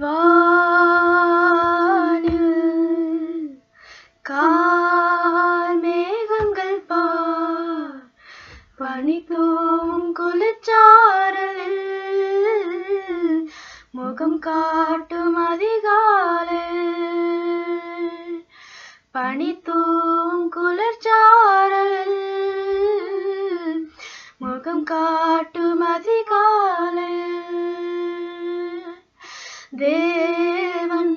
வானில் கார்மேகங்கள் பார். பனித்தூம் குளிச்சாரலில் முகம் காட்டும் அதிகாலை பனித்தூம் குளிர்ச்சாரலில் முகம் காட்டும் தேவன்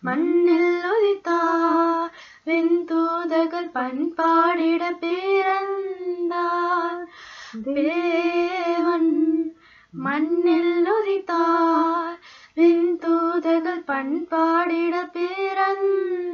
மண்ணில் உதித்தார் வெண்தூதர்கள் பண்பாடிட பிறந்தார் தேவன் மண்ணில் உதித்தார் வெண்தூதர்கள் பண்பாடிட பிறந்தார்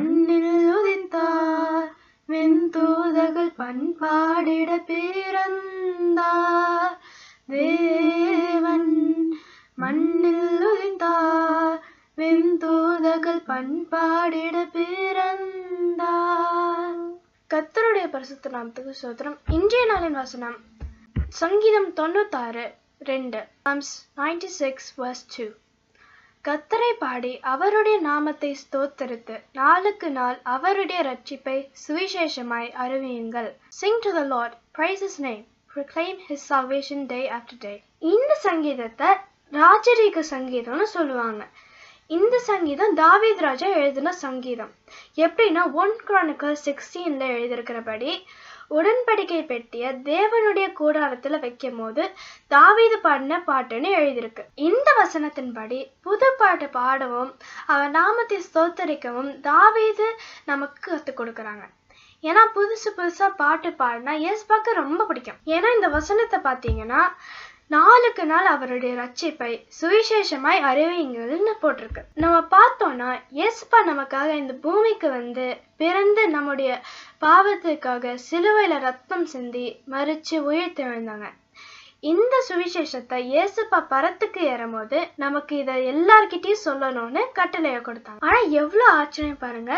மண்ணில் உதித்தார் வெண்தூதகள் பண்பாடிட பிறந்தார் தேவன் மண்ணில் உதித்தார் வெண்தூதகள் பண்பாடிட பிறந்தார் கத்தருடைய பரிசுத்த நாமத்துக்கு சோத்திரம் இன்றைய நாளின் வசனம் சங்கீதம் தொண்ணூத்தாறு ரெண்டு நைன்டி சிக்ஸ் வர்ஸ் டூ கத்தரை பாடி அவருடைய நாமத்தை ஸ்தோத்தரித்து நாளுக்கு நாள் அவருடைய ரட்சிப்பை சுவிசேஷமாய் அறிவியுங்கள். Sing to the Lord praise his name proclaim his salvation day after day. இந்த சங்கீதத்தை ராஜரீக சங்கீதம்னு சொல்லுவாங்க. இந்த சங்கீதம் தாவீத் ராஜா எழுதின சங்கீதம். எப்படின்னா ஒன் குரானிக்கல் சிக்ஸ்டீன்ல எழுதியிருக்கிறபடி உடன்படிக்கை பெட்டிய தேவனுடைய கூடாரத்துல வைக்கும் போது தாவீது பாடின பாட்டுன்னு எழுதியிருக்கு. இந்த வசனத்தின்படி புது பாட்டு பாடவும் அவன் நாமத்தை ஸ்தோத்தரிக்கவும் தாவீது நமக்கு கற்றுக் கொடுக்குறாங்க. ஏன்னா புதுசு புதுசா பாட்டு பாடினா ஏஸ்பாக்கு ரொம்ப பிடிக்கும். ஏன்னா இந்த வசனத்தை பார்த்தீங்கன்னா நாளுக்கு நாள் அவருடைய ரட்சிப்பை சுவிசேஷமாய் அறிவிங்கள்னு போட்டிருக்கு. நம்ம பார்த்தோம்னா இயேசுப்பா நமக்காக இந்த பூமிக்கு வந்து பிறந்து நம்முடைய பாவத்துக்காக சிலுவையில ரத்தம் சிந்தி மறிச்சு உயிர் திழந்தாங்க. இந்த சுவிசேஷத்தை இயேசுப்பா பரத்துக்கு ஏறும்போது நமக்கு இதை எல்லார்கிட்டயும் சொல்லணும்னு கட்டளையை கொடுத்தாங்க. ஆனா எவ்வளவு ஆச்சரியம் பாருங்க.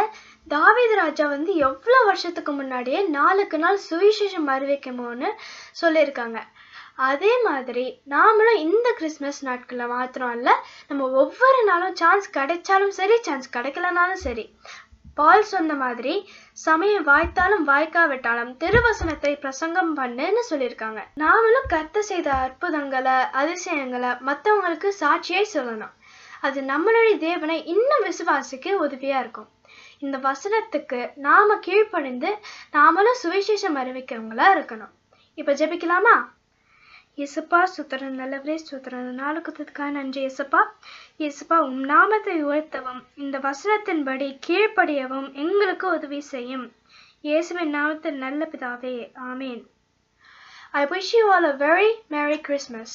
தாவீது ராஜா வந்து எவ்வளவு வருஷத்துக்கு முன்னாடியே நாளுக்கு நாள் சுவிசேஷம் அறிவிக்குமோன்னு சொல்லியிருக்காங்க. அதே மாதிரி நாமளும் இந்த கிறிஸ்மஸ் நாட்களில் மாத்திரம் இல்லை நம்ம ஒவ்வொரு நாளும் சான்ஸ் கிடைச்சாலும் சரி சான்ஸ் கிடைக்கலனாலும் சரி பால் சொன்ன மாதிரி சமயம் வாய்த்தாலும் வாய்க்காவிட்டாலும் திருவசனத்தை பிரசங்கம் பண்ணுன்னு சொல்லியிருக்காங்க. நாமளும் கத்த செய்த அற்புதங்களை அதிசயங்களை மற்றவங்களுக்கு சாட்சியை சொல்லணும். அது நம்மளுடைய தேவனை இன்னும் விசுவாசிக்க உதவியா இருக்கும். இந்த வசனத்துக்கு நாம கீழ்ப்பணிந்து நாமளும் சுவிசேஷம் அறிவிக்கிறவங்களா இருக்கணும். இப்ப ஜெபிக்கலாமா? இயேசுப்பா சுத்திரன் நல்லவரே சுத்திரன் நாளுக்குத்துக்காக நன்றி இயேசுப்பா. இயேசுப்பா உம் நாமத்தை உயர்த்தவும் இந்த வசனத்தின்படி கீழ்ப்படியவும் எங்களுக்கு உதவி செய்யும். இயேசுவின் நாமத்தில் நல்ல பிதாவே ஆமேன். I wish you all a very Merry Christmas.